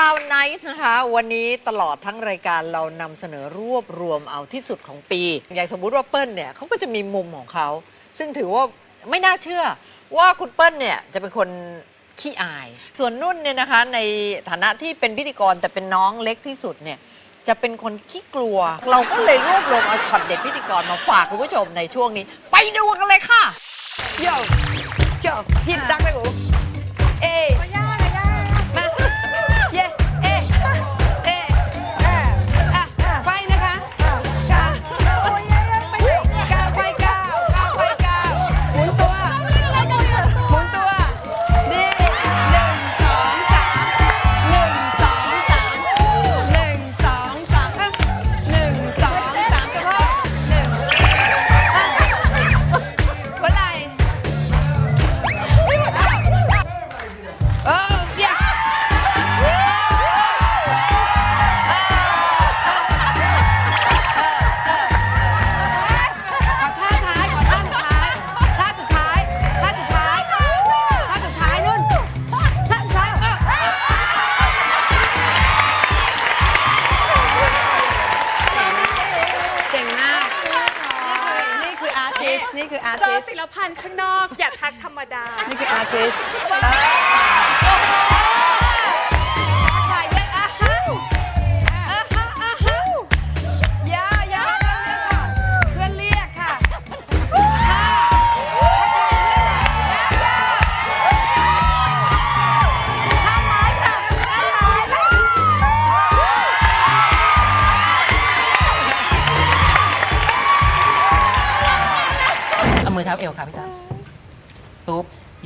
Crown Night นะคะ วันนี้ตลอดทั้งรายการเรานำเสนอรวบรวมเอาที่สุดของปี อย่างสมมุติว่าเปิ้ลเนี่ยเขาก็จะมีมุมของเขา ซึ่งถือว่าไม่น่าเชื่อ ว่าคุณเปิ้ลเนี่ยจะเป็นคนขี้อาย ส่วนนุ่นเนี่ยนะคะ ในฐานะที่เป็นพิธีกรแต่เป็นน้องเล็กที่สุดเนี่ย จะเป็นคนขี้กลัว เราก็เลยรวบรวมเอาช็อตเด็ดพิธีกรมาฝากคุณผู้ชมในช่วงนี้ ไปดูกันเลยค่ะโยโยฮิตดังไปกูเอย พันธ์ข้างนอก อย่าทักธรรมดา นี่คืออาร์ติสถ่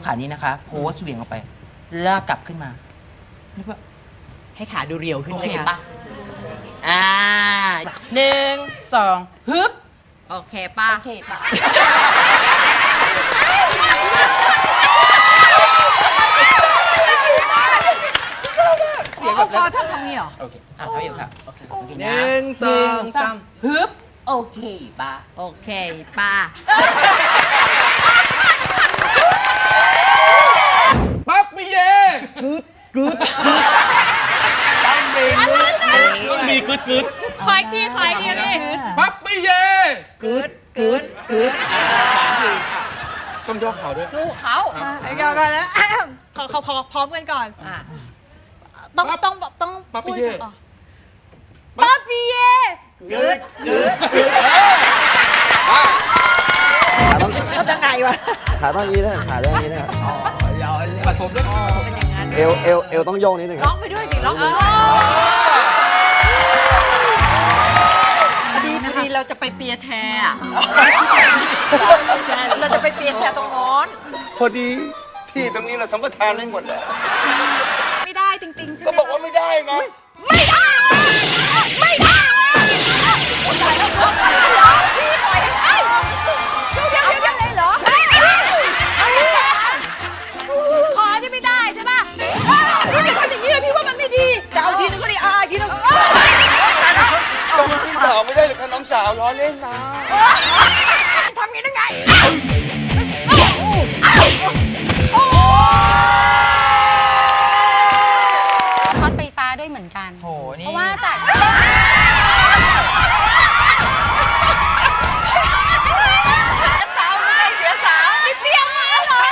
กขานี้นะคะโพสเหวี่ยงออกไป ลากกลับขึ้นมานึกว่าให้ขาดูเรียวขึ้นโอไหมเคคะปะอ่าหนึ่งสองฮึบ โอเคป่ะโอเคปะ เสียงแบบพอชอบทำนี่หรอ โอเคอะเท้าเอวค่ะโอเคโอเคหนะนึ่งสองสามฮึบ โอเคปะ โอเคป่ะ ปั๊บไม่เย่กึดกึดต้องมีต้องมี กึดกึดคอยที่คอยที่นี่ปั๊บไม่เย่กึดกึดกึดต้องยกเข่าด้วยสู้เขายอกันแล้วขอเขาพอพร้อมกันก่อนอะต้องปั๊บต้องต้องปั๊บพูดพี่เย่อ๋อป๊อปปี้เย่กึดกึดกึดเขาจะไงวะขาต้องอย่างนี้นะขาต้องอย่างนี้นะปัดผมด้วยเป็นอย่างนั้นเอวเอวเอวต้องโยกนิดนึงคร้รัอบงไปด้วยสิร้องไปด้วย เราจะไปเปียร์แทร์อะเราจะไปเปียร์แทร์ตรงโน้น พอดีที่ตรงนี้เราสัมปทานได้หมดแล้วไม่ได้จริงๆใช่ไหมก็บอกว่าไม่ได้ไง ไม่ได้ องสาวล้อเล่นนะทำงี้ได้ไงช็อตไฟฟ้าด้วยเหมือนกัน โหนี่ เพราะว่าจาก สาวเลยเสียสาวนิดเดียวมาเหรอ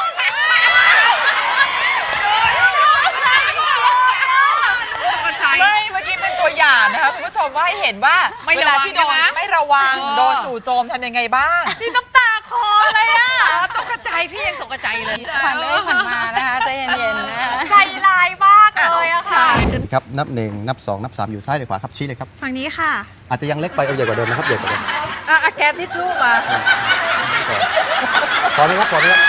ไม่ เมื่อกี้เป็นตัวอย่างนะคะคุณผู้ช มว่าให้เห็นว่าไม่เวระลาวังที่โดนใช่ไหมไม่ระวังเออ โดนจู่โจมทำยังไงบ้างนี่น้ำตาคอเลยอะตกใจพี่ยังตกใจเลยผ่านไปผ่านมานะคะใจเย็นๆนะคะใจลายมากเลยอะค่ะ ครับนับหนึ่งนับสองนับสามอยู่ซ้ายหรือขวาครับชี้เลยครับฝั่งนี้ค่ะอาจจะยังเล็กไปเอาใหญ่กว่าเดิมนะครับใหญ่กว่าเดิมอะอะแกนทิชชู่มา พอไหมครับพอไหมครับ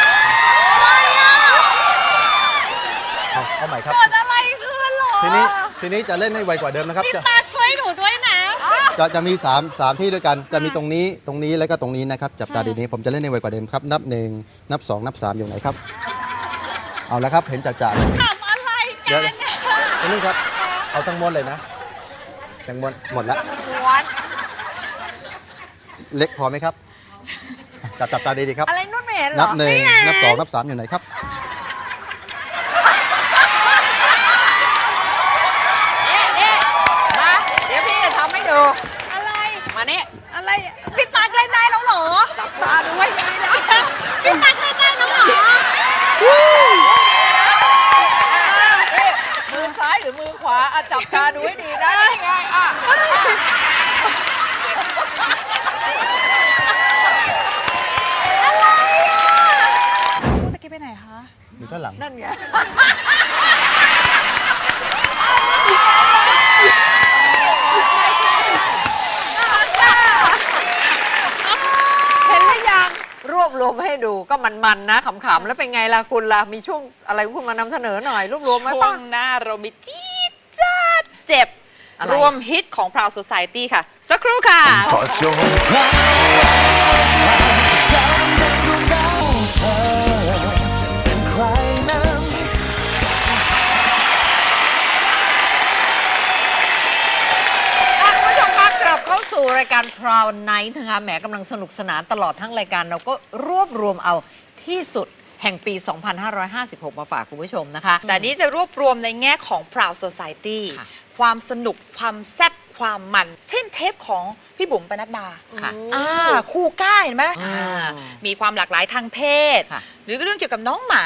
เอาเอาใหม่ครับเกิดอะไรขึ้นหรอทีนี้ทีนี้จะเล่นให้ไวกว่าเดิมนะครับพี่จะ ตาช่วยหนูด้วยนะ จะจะมีสามสามที่ด้วยกัน จะมีตรงนี้ ตรงนี้ แล้วก็ตรงนี้นะครับ จับตาดีๆผมจะเล่นให้ไวกว่าเดิมครับ นับหนึ่งนับสองนับสามอยู่ไหนครับ เอาแล้วครับ เห็นจ่าๆเลยทำอะไรเดี๋กัยวนเนี่ยตรงนี้ครับ เอาทั้งหมดเลยนะ ทั้งหมด หมดแล้วม้วนเล็กพอไหมครับ จับจับตาดีๆครับ อะไรนุ่นไม่เห็นเหรอนับหนึ่งนับสองนับสามอยู่ไหนครับ อยู่อะไร มานี่อะไรพี่ตั๊กเล่นได้แล้วเหรอจับตาดูไว้ดีนะพี่ตั๊กเล่นได้แล้วเหรอนี่มือซ้ายหรือมือขวาอะจับตาดูให้ดีนะนี่ไงอะพูดตะกี้ไปไหนคะอยู่ด้านหลังนั่นไง เห็นหรือยัง รวบรวมให้ดูก็มันๆนะขำๆแล้วเป็นไงล่ะคุณล่ะมีช่วงอะไรของคุณมานำเสนอหน่อยรวบรวมไหมช่วป้างหน้าเรามีจี๊ดจ้าดเจ็บ อะไร รวมฮิตของ Proud Society ค่ะ สักครู่ค่ะอะ สู่รายการ Proud Night นะคะแหมกำลังสนุกสนานตลอดทั้งรายการเราก็รวบรวมเอาที่สุดแห่งปี 2556 มาฝากคุณผู้ชมนะคะ แต่นี้จะรวบรวมในแง่ของ Proud Society ค่ะความสนุกความแซ่บความมัน เช่นเทปของพี่บุ๋มปนัดดาค่ะอ่าคู่ก้าเห็นไหมอ่าอ่ามีความหลากหลายทางเพศ ค่ะหรือเรื่องเกี่ยวกับน้องหมา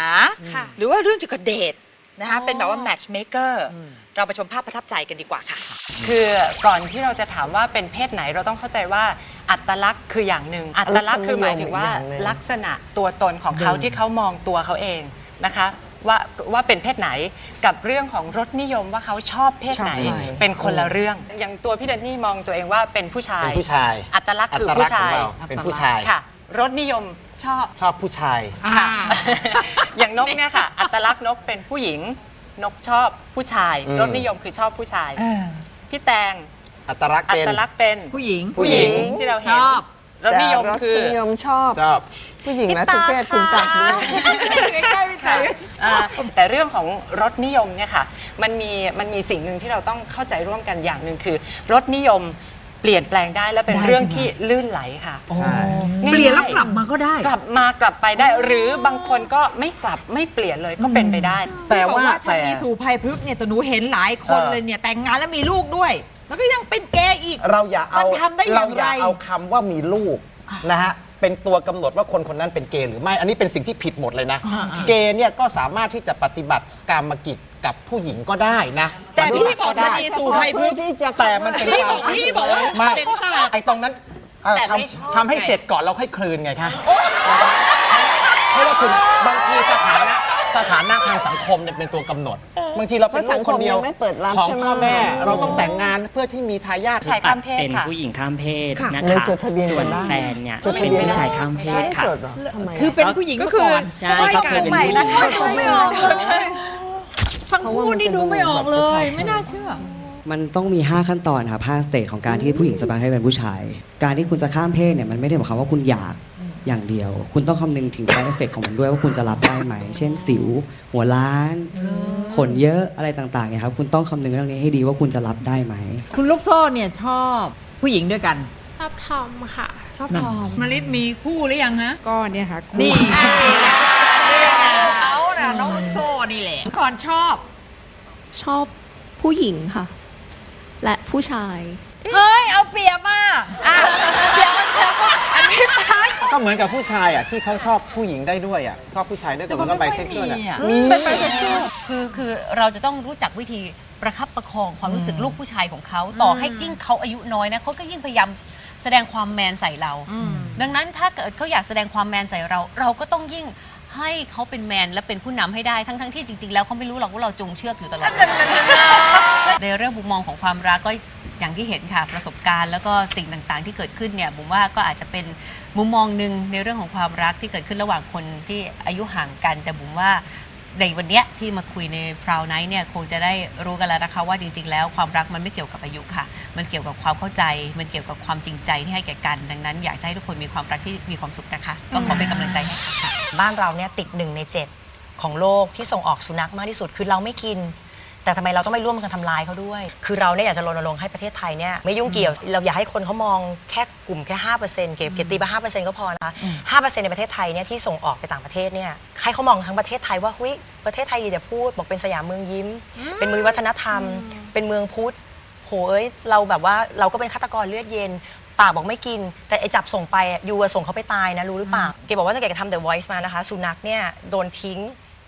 ค่ะ หรือว่าเรื่องเกี่ยวกับเดท นะคะอ๋อเป็นแบบว่า matchmaker อืมเราไปชมภาพประทับใจกันดีกว่าค่ะ คือก่อนที่เราจะถามว่าเป็นเพศไหนเราต้องเข้าใจว่าอัตลักษณ์คืออย่างหนึ่งอัตลักษณ์คือหมายถึงว่าลักษณะตัวตนของเขาที่เขามองตัวเขาเองนะคะว่าว่าเป็นเพศไหนกับเรื่องของรสนิยมว่าเขาชอบเพศไหนชอบเพศไหนเป็นคนละเรื่อง อย่างตัวพี่แดนนี่มองตัวเองว่าเป็นผู้ชายเป็นผู้ชายอัตลักษณ์คืออัตผู้ลักษณ์ชายของเราเป็นผู้ชายค่ะ รสนิยมชอบ ชอบผู้ชายค่ะ อย่างนกเนี่ยค่ะ อัตลักษณ์นกเป็นผู้หญิง นกชอบผู้ชาย อืม รสนิยมคือชอบผู้ชายพี่แตงอัตลักษณ์อัเป็น ตลักษณ์เป็นผู้หญิงผู้หญิงที่เราเห็นชอบ รสนิยมคือนิยมชอบชอบ ผู้หญิงและทุกเพศคุณจักด้วยใกล้ๆพี่แตงอ่าแต่เรื่องของรสนิยมเนี่ยค่ะ มันมีมันมีสิ่งหนึ่งที่เราต้องเข้าใจร่วมกันอย่างหนึ่งคือ รสนิยม เปลี่ยนแปลงได้และเป็นได้เรื่องใช่ไหมที่ลื่นไหลค่ะใช่ เปลี่ยนแล้วกลับมาก็ได้ กลับมากลับไปได้ หรือบางคนก็ไม่กลับไม่เปลี่ยนเลยก็เป็นไปได้ แต่ว่าถ้าแต่มีสู่ภัยพฤกษ์เนี่ยแต่หนูเห็นหลายคนเออ เลยเนี่ย แต่งงานแล้วมีลูกด้วย แล้วก็ยังเป็นเกย์อีก เราอย่าเอามันทำได้อย่างไรเราอย่าเอาคำว่ามีลูกนะฮะ เป็นตัวกำหนดว่าคนคนนั้นเป็นเกย์หรือไม่ อันนี้เป็นสิ่งที่ผิดหมดเลยนะ อ่าๆเกย์เนี่ยก็สามารถที่จะปฏิบัติกรรมกิจกับผู้หญิงก็ได้นะแต่พี่บอกก็ได้มันมีสู่ภัยพฤกษ์แต่มันเป็นพี่ควาบมอกพี่บอกว่าไม่เป็นศาสตร์ไอ้ตรงนั้นเอ่อแต่ทไม่ชอบำทำให้ไง เสร็จก่อนเราค่อยคลืนไงคะ เพราะว่าคุณบางทีสถานะ สถานะทางสังคมเนี่ยเป็นตัวกำหนด บางทีเราเป็นลูกคนเดียวเพราะสังคมยังไม่เปิดรับของใช่ไหม พ่อแม่เราต้องแต่งงานเพื่อที่มีทายาท ชายข้ามเพศเป็นค่ะ ผู้หญิงข้ามเพศนะเลยคะจดทะเบียนส่วนกันได้แฟนเนี่ยจดทะเป็นเบียนผู้ชายข้ามเพศค่ะไม่จดเหรอทำไมคือเป็นผู้หญิงมาก่อนใช่ก็เคยเป็นผู้หญิงไม่ออกเลยทั้งคู่นี่ดูไม่ออกเลย ไม่น่าเชื่อ มันต้องมี 5 ขั้นตอนครับ5สเตจของการที่ผู้หญิงจะมาให้เป็นผู้ชาย การที่คุณจะข้ามเพศเนี่ยมันไม่ได้หมายความว่าคุณอยาก อย่างเดียว คุณต้องคำนึงถึง side effect ของมันด้วยว่าคุณจะรับได้ไหม เช่นสิว หัวล้าน ขนเยอะอะไรต่างๆเนี่ยครับ คุณต้องคำนึงเรื่องนี้ให้ดีว่าคุณจะรับได้ไหม คุณลูกโซ่เนี่ยชอบผู้หญิงด้วยกัน ชอบทอมค่ะ ชอบทอมมาริสมีคู่หรือยังฮะ ก็เนี่ยค่ะนี่อ่าเขาน่ะน้องลูกโซ่นี่แหละก่อนชอบ ชอบผู้หญิงค่ะ และผู้ชาย เฮ้ย เอาเปรียบอะอะ ก็เหมือนกับผู้ชายอะที่เขาชอบผู้หญิงได้ด้วยอะชอบผู้ชายด้วยแต่มันก็ไบเซ็กชวลอะมีเป็นไบเซ็กชวลคือคือเราจะต้องรู้จักวิธีประคับประคองความรู้สึกลูกผู้ชายของเขาต่อให้ยิ่งเขาอายุน้อยนะเขาก็ยิ่งพยายามแสดงความแมนใส่เรา ดังนั้นถ้าเกิดเขาอยากแสดงความแมนใส่เรา เราก็ต้องยิ่งให้เขาเป็นแมนและเป็นผู้นำให้ได้ทั้งทั้งๆที่จริง ๆ แล้วเขาไม่รู้หรอกว่าเราจงเชือกอยู่ตลอดเวลาในเรื่องมุมมองของความรักก็ อย่างที่เห็นค่ะประสบการณ์ แล้วก็สิ่งต่างๆ ที่เกิดขึ้นเนี่ยผมว่าก็อาจจะเป็นมุมมองหนึ่งในเรื่องของความรักที่เกิดขึ้นระหว่างคนที่อายุห่างกัน แต่ผมว่าในวันเนี้ยที่มาคุยในพราวไนท์เนี่ยคงจะได้รู้กันแล้วนะคะว่าจริง ๆ แล้วความรักมันไม่เกี่ยวกับอายุค่ะ มันเกี่ยวกับความเข้าใจ มันเกี่ยวกับความจริงใจที่ให้แก่กัน ดังนั้น อยากจะให้ทุกคนมีความรักที่มีความสุขนะคะก็ขอเป็นกำลังใจให้ค่ะ บ้านเราเนี่ยติดหนึ่งในเจ็ดของโลกที่ส่งออกสุนัขมากที่สุดคือเราไม่กิน แต่ทำไมเราต้องไม่ร่วมกันทำลายเขาด้วย คือเราเนี่ยอยากจะรณรงค์ให้ประเทศไทยเนี่ยไม่ยุ่งเกี่ยว เราอยากให้คนเขามองแค่กลุ่มแค่ห้าเปอร์เซ็นต์เก็บเก็บตีไปห้าเปอร์เซ็นต์ก็พอนะคะห้าเปอร์เซ็นต์ในประเทศไทยเนี่ยที่ส่งออกไปต่างประเทศเนี่ยให้เขามองทั้งประเทศไทยว่าเฮ้ยประเทศไทยดีแต่พูดบอกเป็นสยามเมืองยิ้ม เป็นเมืองวัฒนธรรม เป็นเมืองพุทธโหเอ้ยเราแบบว่าเราก็เป็นฆาตกรเลือดเย็นปากบอกไม่กิน แต่ไอจับส่งไปอะยูอะส่งเขาไปตายนะรู้หรือเปล่าเกบอกว่าตั้งแต่แกทำ The Voice มานะคะสุนัขเนี่ยโดนทิ้ง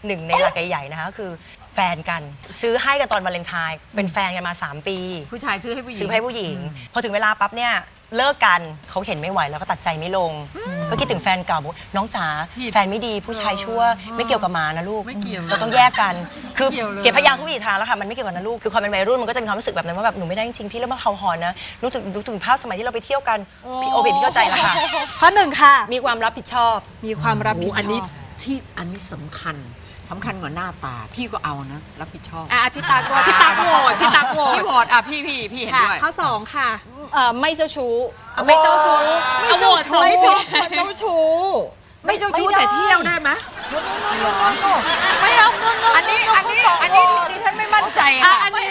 หนึ่งในหลักใหญ่ๆนะคะก็คือแฟนกันซื้อให้กันตอนวาเลนไทน์เป็นแฟนกันมา 3 ปี ผู้ชายซื้อให้ผู้หญิง ซื้อให้ผู้หญิง พอถึงเวลาปั๊บเนี่ยเลิกกันเขาเห็นไม่ไหวแล้วก็ตัดใจไม่ลง ก็คิดถึงแฟนเก่าบอกน้องจ๋าแฟนไม่ดีผู้ชายชั่ว ไม่เกี่ยวกับหมานะลูกไม่เกี่ยวเราต้องแยกกันคือไม่เกี่ยวเลย เก็บพยายามทุกวิถีทางแล้วค่ะมันไม่เกี่ยวกับนะลูกคือความเป็นวัยรุ่นมันก็จะมีความรู้สึกแบบนั้นว่าแบบหนูไม่ได้จริงๆพี่แล้วมาเขาหอนนะรู้สึกรู้ถึงภาพสมัยที่เราไปเที่ยวกันพี่โอเคพี่เข้าใจแล้วค่ะ ข้อหนึ่งค่ะ มีความรับผิดชอบ มีความรับผิดชอบโอันนี้ที่อันนี้สำคัญ สำคัญกว่าหน้าตา พี่ก็เอานะ รับผิดชอบอะพี่ตากโหวตพี่ตากโหวตพี่ตากโหวตพี่โหวตอะพี่พี่พี่เห็นค่ะด้วย ข้อสองค่ะเอ่อไม่เจ้าชู้ไม่เจ้าชู้เอาโหวตสองไม่คเจ้านชู้เจ้าชู้ไม่เจ้าชู้แต่เที่ยวได้ไหม ไม่เอาอันนี้อันนี้อันนี้ดิฉันไม่มั่นใจค่ะอันนี้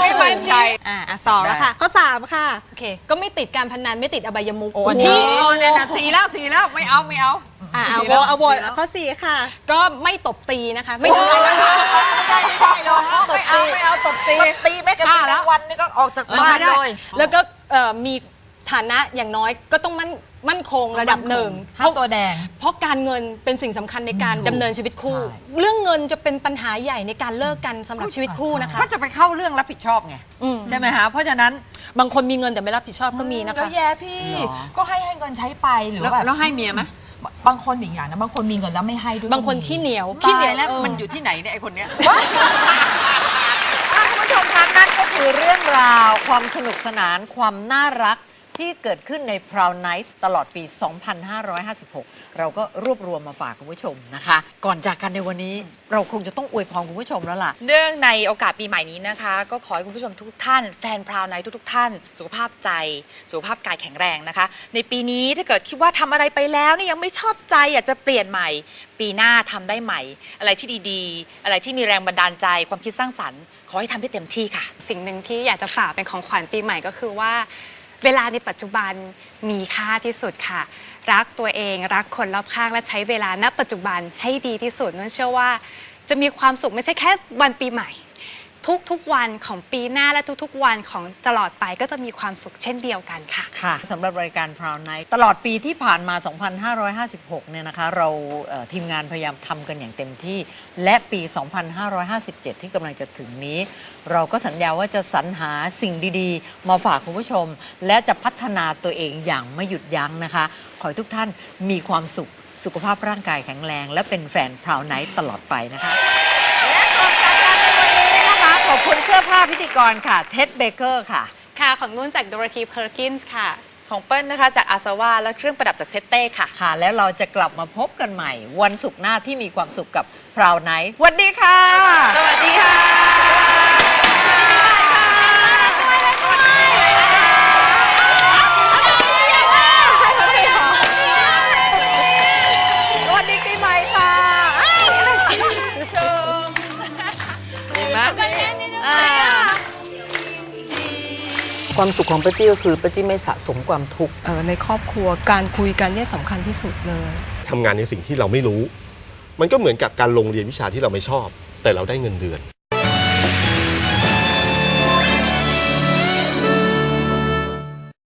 ไม่มั่นใจอ่าอะสองแล้วค่ะข้อสามค่ะโอเค ก็ไม่ติดการพนันไม่ติดอบายมุขโอ้อันนี้โอ้เนี่ยนะสีแล้วสีแล้วไม่เอาไม่เอาอ่าเอาโหวแล้เอาโหวตสีแล้วข้อสี่ค่ะ ก็ไม่ตบตีนะคะ ไม่ไม่ทำเอาอะไม่เอาไม่เอาไม่เอาไม่เอาตบตีตีแม่กระตีแล้ววันนี้ก็ออกจากบ้านเลยแล้วก็มีฐานะอย่างน้อยก็ต้องมั่น มั่นคงระดับหนึ่งห้ามตัวแดง เพราะการเงินเป็นสิ่งสำคัญในการถูกดำเนินชีวิตคู่ ใช่ เรื่องเงินจะเป็นปัญหาใหญ่ในการเลิกกันสำหรับชีวิตคู่นะคะก็จะไปเข้าเรื่องรับผิดชอบไง อืมใช่ไหมฮะ เพราะฉะนั้น บางคนมีเงินแต่ไม่รับผิดชอบก็มีนะคะ เยอะแยะพี่หรอ ก็ให้ให้เงินใช้ไปหรือแล้วแบบแล้วให้เมียไหมบางคนอีกอย่างนะบางคนมีเงินแล้วไม่ให้ด้วยบางคนขี้เหนียวขี้เหนียวแล้วออมันอยู่ที่ไหนเนี่ยไอคนเนี้ย อะคุณผู้ชมคะนั่นก็คือเรื่องราวความสนุกสนานความน่ารัก ที่เกิดขึ้นใน Proud Night ตลอดปี 2556 เราก็รวบรวมมาฝากคุณผู้ชมนะคะ ก่อนจากกันในวันนี้เราคงจะต้องอวยพรคุณผู้ชมแล้วล่ะ เนื่องในโอกาสปีใหม่นี้นะคะ ก็ขอให้คุณผู้ชมทุกๆท่าน แฟนพราวไนทุกๆท่าน สุขภาพใจ สุขภาพกายแข็งแรงนะคะ ในปีนี้ถ้าเกิดคิดว่าทำอะไรไปแล้วเนี่ยยังไม่ชอบใจอยากจะเปลี่ยนใหม่ ปีหน้าทำได้ใหม่ อะไรที่ดีๆ อะไรที่มีแรงบันดาลใจความคิดสร้างสรรค์ขอให้ทำให้เต็มที่ค่ะ สิ่งหนึ่งที่อยากจะฝากเป็นของขวัญปีใหม่ก็คือว่า เวลาในปัจจุบันมีค่าที่สุดค่ะ รักตัวเองรักคนรอบข้างและใช้เวลาณปัจจุบันให้ดีที่สุดนั่นเชื่อว่า จะมีความสุขไม่ใช่แค่วันปีใหม่ ทุกๆวันของปีหน้าและทุกๆวันของตลอดไปก็จะมีความสุขเช่นเดียวกันค่ะ ค่ะสำหรับรายการ Proud Night ตลอดปีที่ผ่านมา 2556 เนี่ยนะคะ เราเอ่อทีมงานพยายามทำกันอย่างเต็มที่ และปี 2557 ที่กำลังจะถึงนี้ เราก็สัญญาว่าจะสรรหาสิ่งดีๆ มาฝากคุณผู้ชม และจะพัฒนาตัวเองอย่างไม่หยุดยั้งนะคะ ขอให้ทุกท่านมีความสุข สุขภาพร่างกายแข็งแรง และเป็นแฟน Proud Night ตลอดไปนะคะและ ขอบคุณเสื้อผ้าพิธีกรค่ะ เท็ดเบเกอร์ค่ะ ค่ะของนุ่นจาก Dorothy Perkins ค่ะ ของเปิ้ลนะคะ จากอาซาว่าและเครื่องประดับจากเซตเต้ค่ะ ค่ะ แล้วเราจะกลับมาพบกันใหม่ วันศุกร์หน้าที่มีความสุขกับ Proud Night สวัสดีค่ะ สวัสดีค่ะ ความสุขของป้าจี้ก็คือป้าจี้ไม่สะสมความทุกข์ในครอบครัวการคุยกันเนี่ยสำคัญที่สุดเลย ทำงานในสิ่งที่เราไม่รู้ มันก็เหมือนกับการลงเรียนวิชาที่เราไม่ชอบ แต่เราได้เงินเดือน